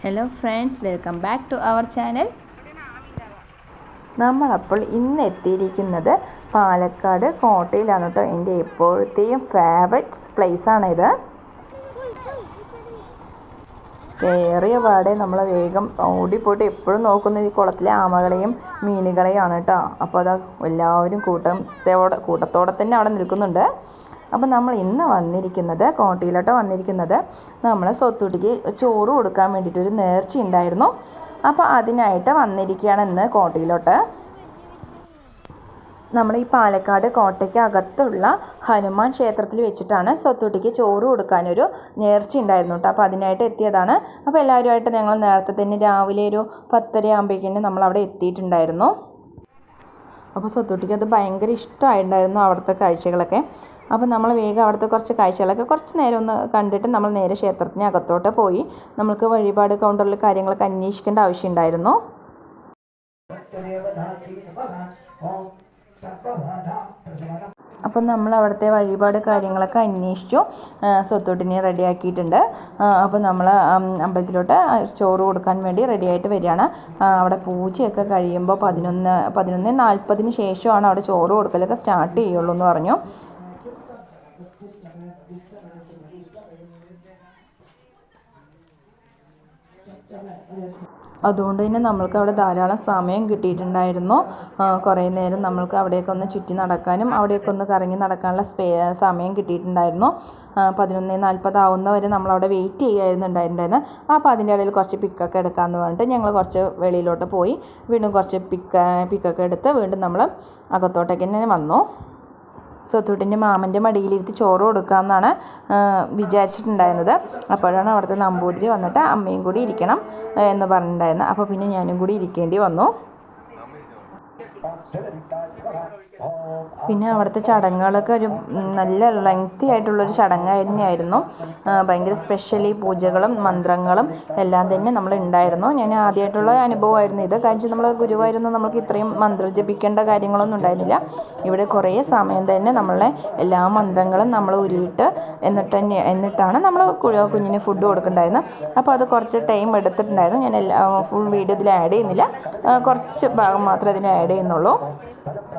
Hello friends welcome back to our channel നമ്മളപ്പോൾ ഇന്ന് എത്തിയിരിക്കുന്നത് പാലക്കാട് കോട്ടയിലാണ് കേട്ടോ എന്റെ എപ്പോഴത്തെയും ഫേവറേറ്റ്സ് പ്ലേസാണിത് കയറിയ പാടെ നമ്മൾ വേഗം ഓടിപ്പോയിട്ട് എപ്പോഴും നോക്കുന്ന ഈ കുളത്തിലെ ആമകളെയും മീനുകളെയാണ് കേട്ടോ അപ്പോൾ അതാ എല്ലാവരും കൂട്ടത്തോടെ കൂട്ടത്തോടെ തന്നെ അവിടെ നിൽക്കുന്നുണ്ട്. അപ്പോൾ നമ്മൾ ഇന്ന് വന്നിരിക്കുന്നത് കോട്ടയിലോട്ടോ വന്നിരിക്കുന്നത്. നമ്മൾ സ്വത്തുട്ടിക്ക് ചോറ് കൊടുക്കാൻ വേണ്ടിയിട്ട് ഒരു നേർച്ച ഉണ്ടായിരുന്നു. അപ്പോൾ അതിനായിട്ട് വന്നിരിക്കുകയാണ് ഇന്ന് കോട്ടയിലോട്ട്. നമ്മൾ ഈ പാലക്കാട് കോട്ടയ്ക്ക് അകത്തുള്ള ഹനുമാൻ ക്ഷേത്രത്തിൽ വെച്ചിട്ടാണ് സ്വത്തുട്ടിക്ക് ചോറ് കൊടുക്കാനൊരു നേർച്ച ഉണ്ടായിരുന്നു കേട്ടോ. അപ്പോൾ അതിനായിട്ട് എത്തിയതാണ്. അപ്പോൾ എല്ലാവരുമായിട്ട് ഞങ്ങൾ നേരത്തെ തന്നെ രാവിലെ ഒരു പത്തര ആകുമ്പോഴേക്കും നമ്മൾ അവിടെ എത്തിയിട്ടുണ്ടായിരുന്നു. അപ്പോൾ സ്വത്തുട്ടിക്ക് അത് ഭയങ്കര ഇഷ്ടമായിട്ടുണ്ടായിരുന്നു അവിടുത്തെ കാഴ്ചകളൊക്കെ. അപ്പോൾ നമ്മൾ വേഗം അവിടുത്തെ കുറച്ച് കാഴ്ചകളൊക്കെ കുറച്ച് നേരം ഒന്ന് കണ്ടിട്ട് നമ്മൾ നേരെ ക്ഷേത്രത്തിന് അകത്തോട്ട് പോയി. നമുക്ക് വഴിപാട് കൗണ്ടറിൽ കാര്യങ്ങളൊക്കെ അന്വേഷിക്കേണ്ട ആവശ്യമുണ്ടായിരുന്നു. അപ്പം നമ്മൾ അവിടുത്തെ വഴിപാട് കാര്യങ്ങളൊക്കെ അന്വേഷിച്ചു സ്വത്തോട്ടിനെ റെഡിയാക്കിയിട്ടുണ്ട്. അപ്പോൾ നമ്മൾ അമ്പലത്തിലോട്ട് ചോറ് കൊടുക്കാൻ വേണ്ടി റെഡിയായിട്ട് വരികയാണ്. അവിടെ പൂജയൊക്കെ കഴിയുമ്പോൾ പതിനൊന്ന് പതിനൊന്ന് നാൽപ്പതിന് ശേഷമാണ് അവിടെ ചോറ് കൊടുക്കലൊക്കെ സ്റ്റാർട്ട് ചെയ്യുള്ളൂ എന്ന് പറഞ്ഞു. അതുകൊണ്ട് തന്നെ നമ്മൾക്ക് അവിടെ ധാരാളം സമയം കിട്ടിയിട്ടുണ്ടായിരുന്നു. കുറേ നേരം നമ്മൾക്ക് അവിടെയൊക്കെ ഒന്ന് ചുറ്റി നടക്കാനും അവിടെയൊക്കെ ഒന്ന് കറങ്ങി നടക്കാനുള്ള സ്പേ സമയം കിട്ടിയിട്ടുണ്ടായിരുന്നു. പതിനൊന്ന് നാൽപ്പതാവുന്ന വരെ നമ്മളവിടെ വെയിറ്റ് ചെയ്യായിരുന്നു ഉണ്ടായിട്ടുണ്ടായിരുന്നത് അപ്പോൾ അതിന്റെ ഇടയിൽ കുറച്ച് പിക്കൊക്കെ എടുക്കാമെന്ന് പറഞ്ഞിട്ട് ഞങ്ങൾ കുറച്ച് വെളിയിലോട്ട് പോയി. വീണ്ടും കുറച്ച് പിക്ക് പിക്കൊക്കെ എടുത്ത് വീണ്ടും നമ്മൾ അകത്തോട്ടേക്ക് തന്നെ വന്നു. സ്വത്തൂട്ടിന്റെ മാമന്റെ മടിയിലിരുത്തി ചോറ് കൊടുക്കാമെന്നാണ് വിചാരിച്ചിട്ടുണ്ടായിരുന്നത്. അപ്പോഴാണ് അവിടുത്തെ നമ്പൂതിരി വന്നിട്ട് അമ്മയും കൂടി ഇരിക്കണം എന്ന് പറഞ്ഞിട്ടുണ്ടായിരുന്നത്. അപ്പോൾ പിന്നെ ഞാനും കൂടി ഇരിക്കേണ്ടി വന്നു. പിന്നെ അവിടുത്തെ ചടങ്ങുകളൊക്കെ ഒരു നല്ല ലെങ്തി ആയിട്ടുള്ളൊരു ചടങ്ങ് തന്നെയായിരുന്നു. ഭയങ്കര സ്പെഷ്യലി പൂജകളും മന്ത്രങ്ങളും എല്ലാം തന്നെ നമ്മൾ ഉണ്ടായിരുന്നു. ഞാൻ ആദ്യമായിട്ടുള്ള അനുഭവമായിരുന്നു ഇത്. കാരണം നമ്മൾ ഗുരുവായിരുന്നു. നമുക്ക് ഇത്രയും മന്ത്രം ജപിക്കേണ്ട കാര്യങ്ങളൊന്നും ഉണ്ടായിരുന്നില്ല. ഇവിടെ കുറേ സമയം തന്നെ നമ്മളെ എല്ലാ മന്ത്രങ്ങളും നമ്മൾ ഉരുവിട്ട് എന്നിട്ട് തന്നെ എന്നിട്ടാണ് നമ്മൾ കുഞ്ഞിന് ഫുഡ് കൊടുക്കുന്നുണ്ടായിരുന്നത് അപ്പോൾ അത് കുറച്ച് ടൈം എടുത്തിട്ടുണ്ടായിരുന്നു. ഞാൻ എല്ലാ ഫുൾ വീഡിയോ ഇതിൽ ആഡ് ചെയ്യുന്നില്ല. കുറച്ച് ഭാഗം മാത്രമേ ഇതിന് ആഡ് ചെയ്യുന്നുള്ളൂ.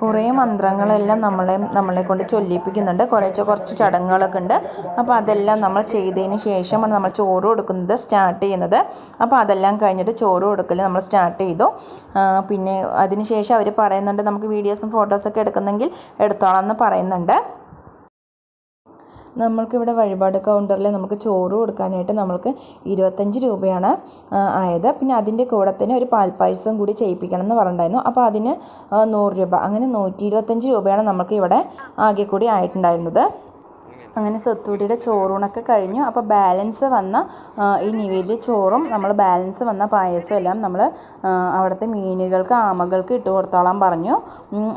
കുറേ മന്ത്രങ്ങളെല്ലാം നമ്മളെ നമ്മളെ കൊണ്ട് ചൊല്ലിപ്പിക്കുന്നുണ്ട്. കുറച്ച് കുറച്ച് ചടങ്ങുകളൊക്കെ ഉണ്ട്. അപ്പോൾ അതെല്ലാം നമ്മൾ ചെയ്തതിന് ശേഷമാണ് നമ്മൾ ചോറ് കൊടുക്കുന്നത് സ്റ്റാർട്ട് ചെയ്യുന്നത്. അപ്പോൾ അതെല്ലാം കഴിഞ്ഞിട്ട് ചോറ് കൊടുക്കൽ നമ്മൾ സ്റ്റാർട്ട് ചെയ്തു. പിന്നെ അതിന് ശേഷം അവർ പറയുന്നുണ്ട് നമുക്ക് വീഡിയോസും ഫോട്ടോസൊക്കെ എടുക്കുന്നെങ്കിൽ എടുത്തോളാം എന്ന് പറയുന്നുണ്ട്. നമ്മൾക്കിവിടെ വഴിപാട് കൗണ്ടറിൽ നമുക്ക് ചോറ് കൊടുക്കാനായിട്ട് നമ്മൾക്ക് ഇരുപത്തഞ്ച് രൂപയാണ് ആയത്. പിന്നെ അതിന്റെ കൂടെ തന്നെ ഒരു പാൽപ്പായസം കൂടി ചെയ്യിപ്പിക്കണം എന്ന് പറഞ്ഞിട്ടുണ്ടായിരുന്നു. അപ്പോൾ അതിന് നൂറ് രൂപ. അങ്ങനെ നൂറ്റി ഇരുപത്തഞ്ച് രൂപയാണ് നമുക്ക് ഇവിടെ ആകെ കൂടി ആയിട്ടുണ്ടായിരുന്നത്. അങ്ങനെ സ്വത്തൂടിയുടെ ചോറൂണൊക്കെ കഴിഞ്ഞു. അപ്പോൾ ബാലൻസ് വന്ന ഈ നിവേദ്യ ചോറും നമ്മൾ ബാലൻസ് വന്ന പായസം എല്ലാം നമ്മൾ അവിടുത്തെ മീനുകൾക്ക് ആമകൾക്ക് ഇട്ട് കൊടുത്തോളാൻ പറഞ്ഞു.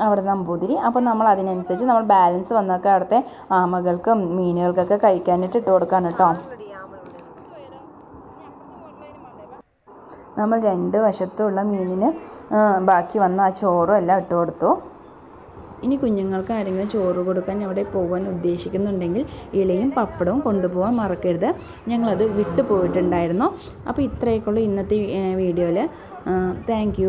അവിടെ നമ്പൂതിരി അപ്പോൾ നമ്മൾ അതിനനുസരിച്ച് നമ്മൾ ബാലൻസ് വന്നൊക്കെ അവിടുത്തെ ആമകൾക്കും മീനുകൾക്കൊക്കെ കഴിക്കാനായിട്ട് ഇട്ട് കൊടുക്കാൻ കേട്ടോ. നമ്മൾ രണ്ട് വശത്തുള്ള മീനിന് ബാക്കി വന്ന ആ ചോറും എല്ലാം ഇട്ട് കൊടുത്തു. ഇനി കുഞ്ഞുങ്ങൾക്ക് ആരെങ്കിലും ചോറ് കൊടുക്കാൻ അവിടെ പോകാൻ ഉദ്ദേശിക്കുന്നുണ്ടെങ്കിൽ ഇലയും പപ്പടവും കൊണ്ടുപോകാൻ മറക്കരുത്. ഞങ്ങളത് വിട്ടു പോയിട്ടുണ്ടായിരുന്നു അപ്പോൾ ഇത്രയൊക്കെയുള്ളൂ ഇന്നത്തെ വീഡിയോയിൽ താങ്ക്